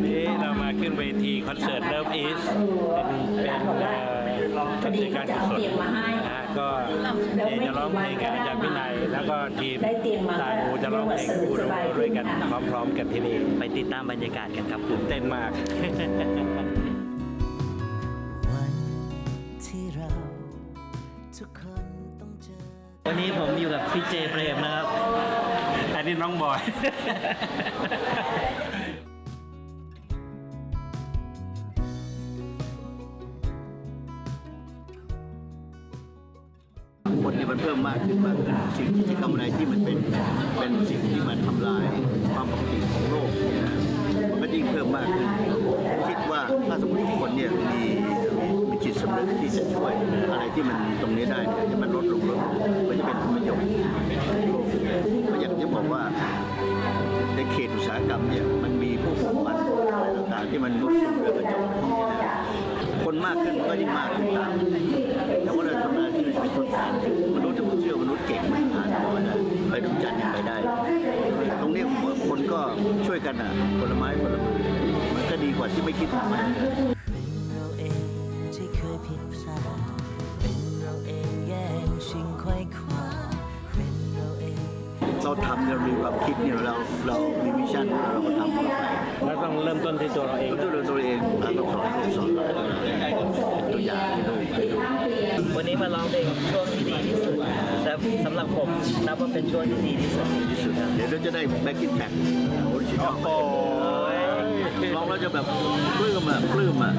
วันนี้เรามาขึ้นเวทีคอนเสิร์ต Love Is เป็นเป็นเอ่อคอนเสิร์ตการกุศลนะฮะก็เจจะร้องเพลงกับอาจารย์วินัยแล้วก็ทีมตาดูจะร้องเพลงคู่ด้วยกันพร้อมๆกันที่นี่ไปติดตามบรรยากาศกันครับผมเต้นมากวันที่เราทุกคนต้องเจอวันนี้ผมอยู่กับพี่เจเปรมนะครับ อันนี้น้องบอย คนเนี่ยมันเพิ่มมากขึ้นมากขึ้นสิ่งที่ทำอะไรที่มันเป็นเป็นสิ่งที่มันทำลายความปกติของโลกเนี่ยมันก็ยิ่งเพิ่มมากขึ้นผมคิดว่าถ้าสมมติทุกคนเนี่ยมีมีจิตสำนึกที่จะช่วยอะไรที่มันตรงนี้ได้เนี่ยมันลดลงลดลงมันจะเป็นประโยชน์ก็อย่างที่บอกว่าในเขตอุตสาหกรรมเนี่ยมันมีพวกผลิตภัณฑ์อะไรต่างๆที่มันลดสูงเรือกระจกในห้องที่นะคนมากขึ้นมันก็ยิ่งมากขึ้นตาม ก็ช่วยกันอะคนละไม้คนละมือมันก็ดีกว่าที่ไม่คิดทำไรเป็นเราเองที่เคยผิดพลาดเป็นเราเองแย่งชิงไขว้คว้าเป็นเราเองเราทำเรามีความคิดเนี่ยเราเรามีวิชั่นเราก็ทำเข้าไปแล้วต้องเริ่มต้นที่ตัวเราเองตัวเราตัวเองเราต้องสอนลูกสอนตัวอย่างให้ลูวันนี้มาร้องเพลงช่วงที่ดีที่ สุดแต่สำหรับผมนับว่าเป็นช่วงที่ดีที่สุดที่สุดนะเดี๋ยวเราจะได้แบ็กกิ้งแท็กโอ้ชิคโอ้โหร้องแล้วจะแบบปลื้มอะปลื้มอะ